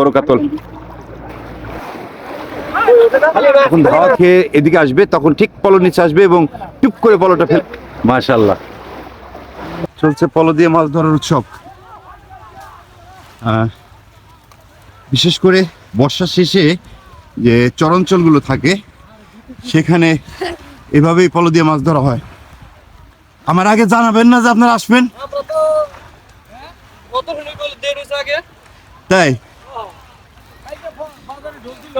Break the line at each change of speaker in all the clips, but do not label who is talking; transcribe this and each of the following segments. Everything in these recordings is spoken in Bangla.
বড় কাতল। যখন ধাওয়া খেয়ে এদিকে আসবে তখন ঠিক পলো নিচে আসবে এবং টুপ করে পলোটা ফেল মাশাল্লাহ চলছে পলো দিয়ে মাছ ধরার উৎসব। বিশেষ করে বর্ষা শেষে যে চরাঞ্চলগুলো থাকে সেখানে এভাবেই পলো দিয়ে মাছ ধরা হয়। আমার আগে জানাবেন না যে আপনারা আসবেন।
আগে?
তাই
কালকে বাজারে ঢোল দিল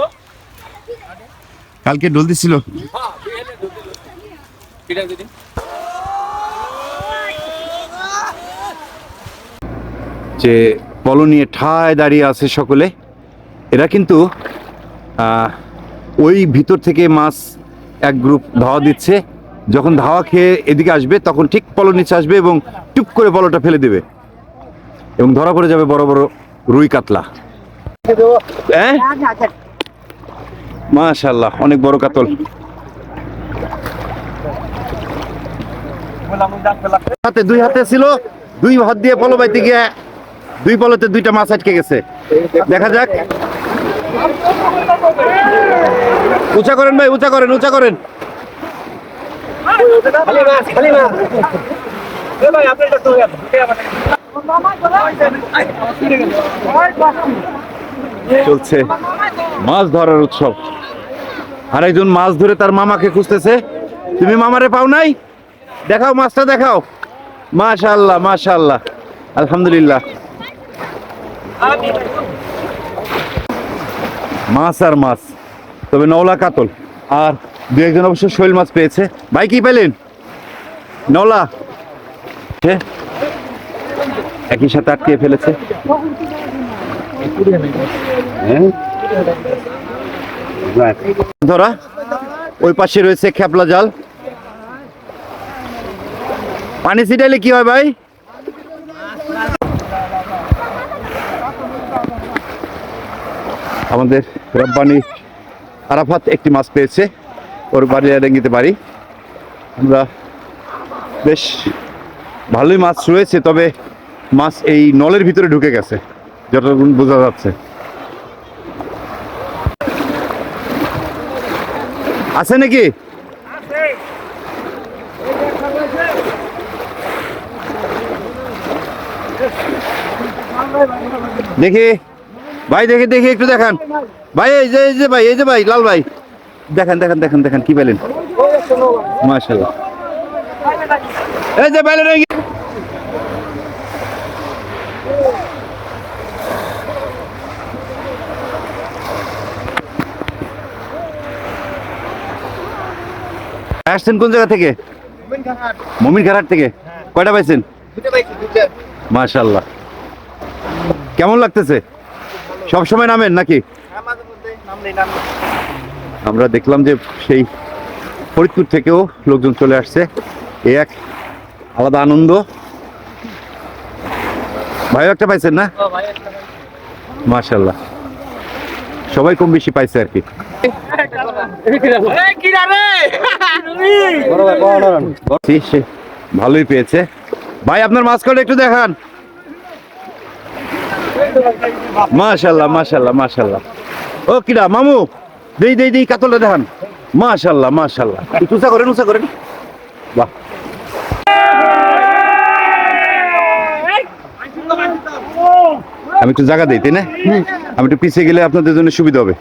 কালকে ডল দিছিল।
হ্যাঁ
যে পলো নিয়ে ঠায় দাঁড়িয়ে আছে সকলে এরা কিন্তু ওই ভিতর থেকে মাছ এক গ্রুপ ধাওয়া দিচ্ছে। যখন ধাওয়া খেয়ে এদিকে আসবে তখন ঠিক পলো নিচে আসবে এবং টুপ করে পলোটা ফেলে দেবে। এবং ধরা পড়ে যাবে বড় বড় রুই কাতলা। হ্যাঁ। মাশাল্লাহ অনেক বড় কাতল। হাতে দুই হাতে ছিল দুই হাত দিয়ে পলো বাইতে গিয়ে দুই পলোতে দুইটা মাছ আটকে গেছে। দেখা যাক। উঁচা করেন ভাই উঁচা করেন উঁচা করেন।
খালি
চলছে মাছ ধরার উৎসব। আর একজন মাছ ধরে তার মামাকে খুঁজতেছে। তুমি মামারে পাও নাই? দেখাও, মাছটা দেখাও। মাশাল্লাহ মাশাল্লাহ আলহামদুলিল্লাহ। মাছ আর মাছ, তবে নওলা কাতল। আর দু একজন অবশ্য শৈল মাছ পেয়েছে। ভাই, কি পেলেন? নওলা? একই সাথে আটকে ফেলেছে? ধরা। ওই পাশে রয়েছে খেপলা জাল। পানি ছিটাইলে কি হয় ভাই? আমাদের রব্বানি আরাফাত একটি মাছ পেয়েছে। ওর বাড়ি ডেঙ্গিতে বাড়ি আমরা বেশ ভালোই মাছ রয়েছে, তবে মাছ এই নলের ভিতরে ঢুকে গেছে। যতটুকু বোঝা যাচ্ছে। আছে নাকি? দেখি। ভাই, দেখি দেখি, একটু দেখান। ভাই, এই যে এই যে ভাই, এই যে ভাই, লাল ভাই। দেখেন দেখেন দেখেন দেখেন, কি পেলেন? মাশাল্লাহ এই যে পেলেন এই- আসছেন কোন জায়গা থেকে? মমিন ঘাট থেকে। কয়টা পাইছেন? মাশাল্লাহ কেমন লাগতেছে? সব সময় নামেন নাকি? আমরা দেখলাম যে সেই ফরিদপুর থেকেও লোকজন চলে আসছে। এ এক আলাদা আনন্দ। ভাইও একটা পাইছেন না? মাশাল্লাহ সবাই কম বেশি পাইছে আর কি। ভালোই পেয়েছে। ভাই আপনার মাছ কটা একটু দেখান। মাশাল্লাহ মাশাল্লাহ মাশাল্লাহ। ও কিরা মামু দেই দেই দেই কাতলটা দেখান। মাশাল্লাহ মাশাল্লাহ। একটু উঁচা করেন উঁচা করেন। বাহ। আমি একটু জায়গা দিই তাই না? আমি একটু পিছিয়ে গেলে আপনাদের জন্য সুবিধা হবে।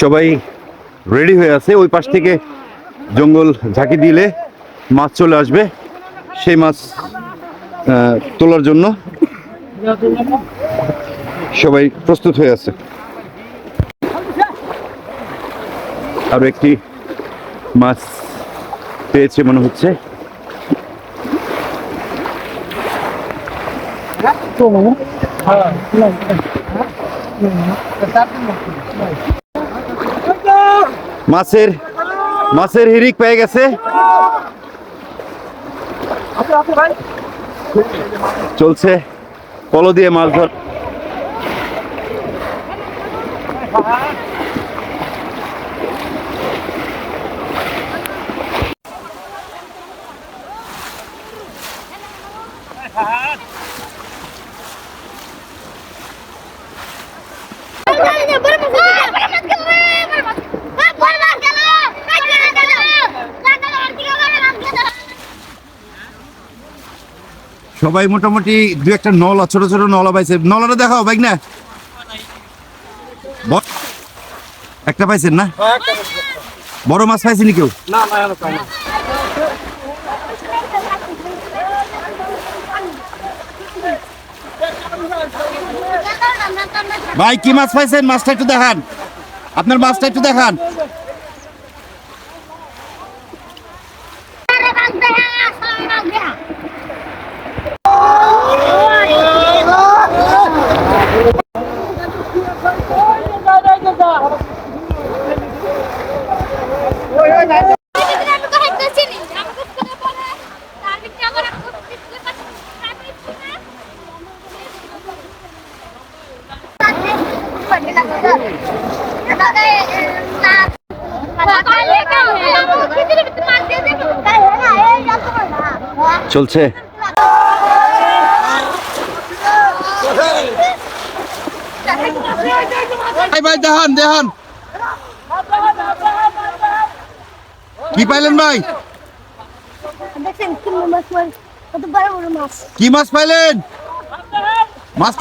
সবাই রেডি হয়ে আছে। ওই পাশ থেকে জঙ্গল ঝাঁকি দিলে মাছ চলে আসবে। সেই মাছ তোলার জন্য সবাই প্রস্তুত হয়ে আছে। আরও একটি মাছ পেয়েছে মনে হচ্ছে। মাছের মাছের হিরিক পেয়ে গেছে। চলছে পলো দিয়ে মাছ ধর।
সবাই মোটামুটি দু একটা নলা, ছোট ছোট নলা পাইছে। নলাটা দেখাও, বাইক না? একটা পাইছেন না? বড় মাছ পাইছেনি কেউ। ভাই, কি মাছ পাইছেন? মাছটা একটু দেখান। আপনার মাছটা একটু দেখান। চলছে। ভাই ভাই দেখান দেখান। কি পাইলেন ভাই? কি মাছ পাইলেন? মাছ